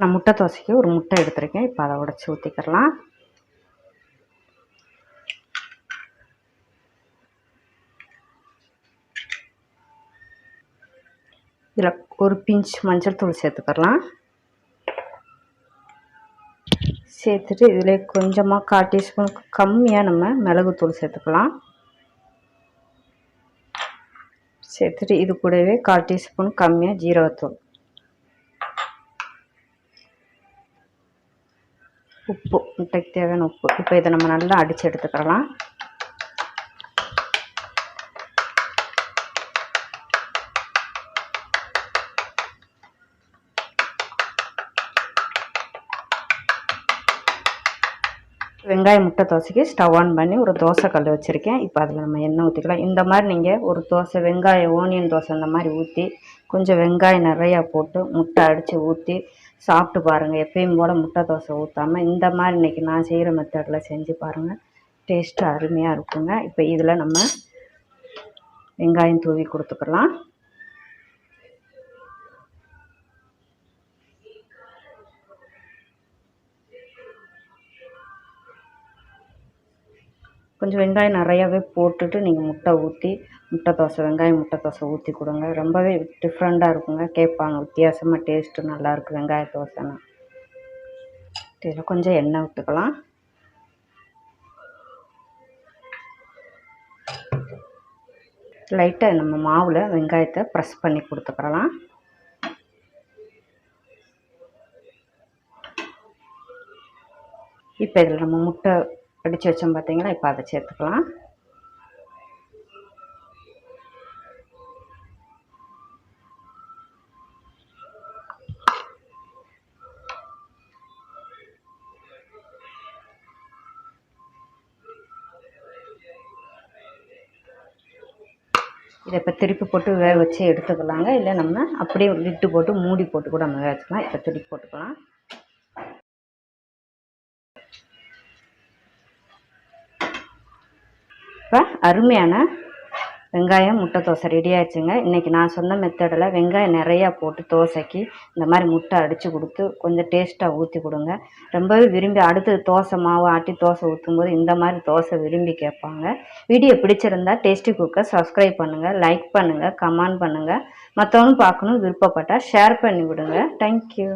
நான் முட்டை தோசைக்கு ஒரு முட்டை எடுத்திருக்கேன். இப்போ அதை உடச்சி ஊற்றிக்கிறலாம் இதில் ஒரு பிஞ்ச் மஞ்சள் தூள் சேர்த்துக்கலாம் சேர்த்துட்டு இதில் கொஞ்சமாக கால் டீஸ்பூனுக்கு கம்மியாக நம்ம மிளகுத்தூள் சேர்த்துக்கலாம். சேர்த்துட்டு இது கூடவே கால் டீஸ்பூன் கம்மியாக ஜீரகத்தூள். உப்பு முட்டைக்கு தேவையான உப்பு. இப்போ இதை நம்ம நல்லா அடித்து எடுத்துக்கலாம். வெங்காயம் முட்டை தோசைக்கு ஸ்டவ் ஆன் பண்ணி ஒரு தோசை கல் வச்சுருக்கேன். இப்போ அதில் நம்ம எண்ணெய் ஊற்றிக்கலாம் இந்த மாதிரி நீங்கள் ஒரு தோசை வெங்காயம் ஓனியன் தோசை இந்த மாதிரி ஊற்றி கொஞ்சம் வெங்காயம் நிறையா போட்டு முட்டை அடித்து ஊற்றி சாப்பிட்டு பாருங்கள் எப்பயும் போல் முட்டை தோசை ஊற்றாமல் இந்த மாதிரி இன்றைக்கி நான் செய்கிற மெத்தடில் செஞ்சு பாருங்கள் டேஸ்ட்டு அருமையாக இருக்குங்க. இப்போ இதில் நம்ம வெங்காயம் தூவி கொடுத்துக்கலாம். கொஞ்சம் வெங்காயம் நிறையாவே போட்டுட்டு நீங்கள் முட்டை ஊற்றி முட்டை தோசை வெங்காயம் முட்டை தோசை ஊற்றி கொடுங்க. ரொம்பவே டிஃப்ரெண்ட்டாக இருக்குங்க. கேட்பாங்க. வித்தியாசமாக டேஸ்ட்டு நல்லாயிருக்கு வெங்காய தோசைன்னா. இதில் கொஞ்சம் எண்ணெய் விட்டுக்கலாம் லைட்டாக நம்ம மாவில் வெங்காயத்தை ப்ரெஸ் பண்ணி கொடுத்துக்கலாம். இப்போ இதில் நம்ம முட்டை அடித்து வச்சோம் பார்த்தீங்களா இப்போ அதை சேர்த்துக்கலாம். இதை இப்போ திருப்பி போட்டு வேக வச்சு எடுத்துக்கலாங்க. இல்லை நம்ம அப்படியே விட்டு போட்டு மூடி போட்டு கூட நம்ம வேக வச்சுக்கலாம். இப்போ திருப்பி போட்டுக்கலாம். இப்போ அருமையான வெங்காயம் முட்டை தோசை ரெடி ஆயிடுச்சுங்க. இன்றைக்கி நான் சொன்ன மெத்தடில் வெங்காயம் நிறையா போட்டு தோசைக்கு இந்த மாதிரி முட்டை அடித்து கொடுத்து கொஞ்சம் டேஸ்ட்டாக ஊற்றி கொடுங்க. ரொம்பவே விரும்பி அடுத்தது தோசை மாவு ஆட்டி தோசை ஊற்றும்போது இந்த மாதிரி தோசை விரும்பி கேட்பாங்க. வீடியோ பிடிச்சிருந்தா டேஸ்டி குக்கை சப்ஸ்கிரைப் பண்ணுங்கள் லைக் பண்ணுங்கள் கமெண்ட் பண்ணுங்கள் மற்றவங்களும் பார்க்கணும் விருப்பப்பட்டால் ஷேர் பண்ணி விடுங்க தேங்க்யூ